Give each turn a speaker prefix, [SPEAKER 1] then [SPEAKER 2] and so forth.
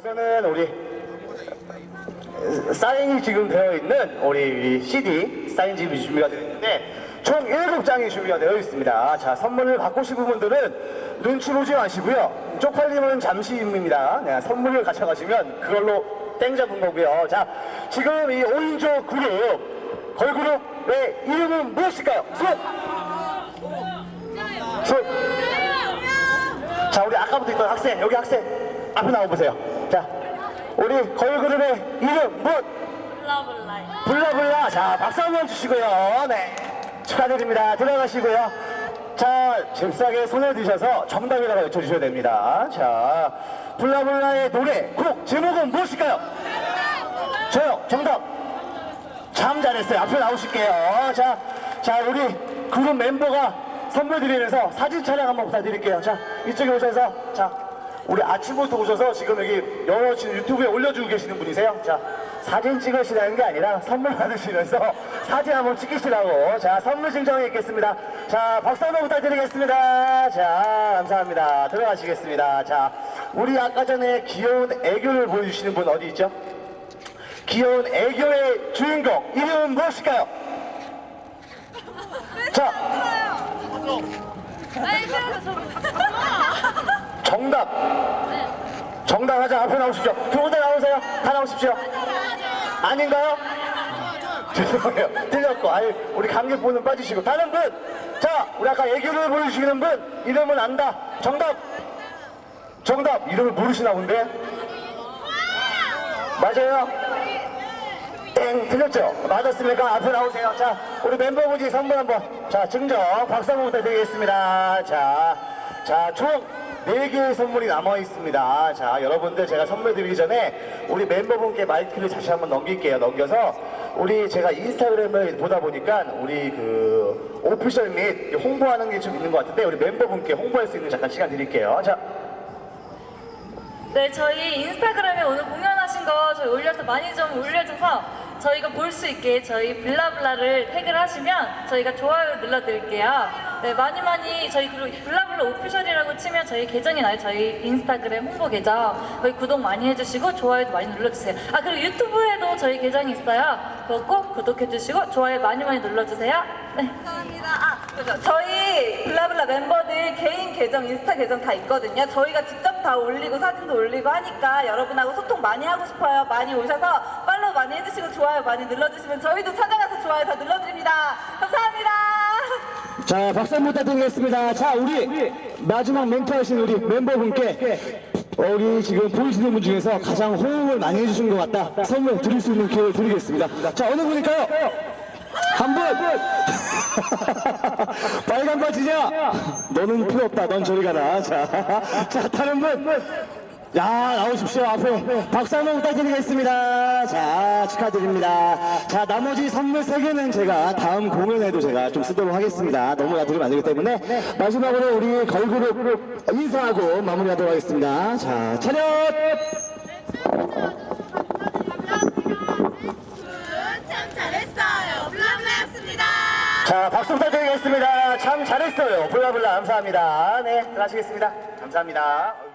[SPEAKER 1] 우선은 우리 사인이 지금 되어 있는 우리 이 CD 사인집이 준비가 되어 있는데 총 7장이 준비가 되어 있습니다. 자, 선물을 받고 싶은 분들은 눈치 보지 마시고요. 쪽팔림은 잠시입니다. 네, 선물을 가져가시면 그걸로 땡 잡은 거고요. 자, 지금 이 5인조 그룹, 걸그룹의 이름은 무엇일까요? 손! 손! 자, 우리 아까부터 있던 학생, 여기 학생 앞에 나와보세요. 자, 우리 걸그룹의 이름 무엇?
[SPEAKER 2] 블라블라이.
[SPEAKER 1] 블라블라. 자, 박수 한번 주시고요. 네. 축하드립니다. 들어가시고요. 자, 잽싸게 손을 드셔서 정답이라고 외쳐주셔야 됩니다. 자, 블라블라의 노래, 곡, 제목은 무엇일까요? 저요, 정답. 참 잘했어요. 앞에 나오실게요. 자, 자, 우리 그룹 멤버가 선물 드리면서 사진 촬영 한번 부탁드릴게요. 자, 이쪽에 오셔서, 자, 우리 아침부터 오셔서 지금 여기 여러 지금 유튜브에 올려주고 계시는 분이세요. 자, 사진 찍으시라는 게 아니라 선물 받으시면서 사진 한번 찍으시라고. 자, 선물 증정해 있겠습니다. 자, 박수 한번 부탁드리겠습니다. 자, 감사합니다. 들어가시겠습니다. 자, 우리 아까 전에 귀여운 애교를 보여주시는 분 어디 있죠? 귀여운 애교의 주인공 이름은 무엇일까요? 자 정답. 정답 하자. 앞에 나오십시오. 두 분다 나오세요. 다 나오십시오. 아닌가요? 죄송해요. 틀렸고. 아유 우리 관객분은 빠지시고. 다른 분 자 우리 아까 애교를 보여주시는 분 이름은 안다. 정답. 정답. 이름을 모르시나 본데? 맞아요? 땡! 틀렸죠? 맞았습니까? 앞에 나오세요. 자, 우리 멤버분이 선물 한 번. 자 증정 박수 한번 부탁드리겠습니다. 자, 자, 총 4개의 선물이 남아 있습니다. 자, 여러분들 제가 선물 드리기 전에 우리 멤버분께 마이크를 다시 한번 넘길게요. 넘겨서 우리 제가 인스타그램을 보다 보니까 우리 그 오피셜 및 홍보하는 게 좀 있는 것 같은데 우리 멤버분께 홍보할 수 있는 잠깐 시간 드릴게요. 자,
[SPEAKER 2] 네, 저희 인스타그램에 오늘 공연하신 거 저희 올려서 많이 좀 올려줘서 저희가 볼 수 있게 저희 블라블라를 태그를 하시면 저희가 좋아요 눌러드릴게요. 네, 많이 많이 저희 그리고 블라 블라 오피셜이라고 치면 저희 계정이 나요. 저희 인스타그램 홍보 계정. 거기 구독 많이 해주시고 좋아요도 많이 눌러주세요. 아, 그리고 유튜브에도 저희 계정이 있어요. 그거 꼭 구독해주시고 좋아요 많이 많이 눌러주세요. 네.
[SPEAKER 3] 감사합니다. 아, 그죠. 저희 블라블라 멤버들 개인 계정, 인스타 계정 다 있거든요. 저희가 직접 다 올리고 사진도 올리고 하니까 여러분하고 소통 많이 하고 싶어요. 많이 오셔서 팔로우 많이 해주시고 좋아요 많이 눌러주시면 저희도 찾아가서 좋아요 다 눌러드립니다. 감사합니다.
[SPEAKER 1] 자, 박수 한번 부탁드리겠습니다. 자, 우리 마지막 멘트 하신 우리 멤버분께 우리 지금 보이시는 분 중에서 가장 호응을 많이 해주신 것 같다. 선물 드릴 수 있는 기회를 드리겠습니다. 자, 어느 분일까요? 한 분! 빨간 바지냐? 너는 필요 없다. 넌 저리 가라. 자, 자, 다른 분! 야, 나오십시오. 앞에 박수 한번 부탁드리겠습니다. 자, 축하드립니다. 자, 나머지 선물 세개는 제가 다음 공연에도 제가 좀 쓰도록 하겠습니다. 너무 안 되기 때문에 마지막으로 우리 걸그룹 인사하고 마무리하도록 하겠습니다. 자, 차렷!
[SPEAKER 3] 참 잘했어요. 블라블라였습니다.
[SPEAKER 1] 자, 박수 부탁드리겠습니다. 참 잘했어요. 블라블라 감사합니다. 네, 들어가시겠습니다. 감사합니다.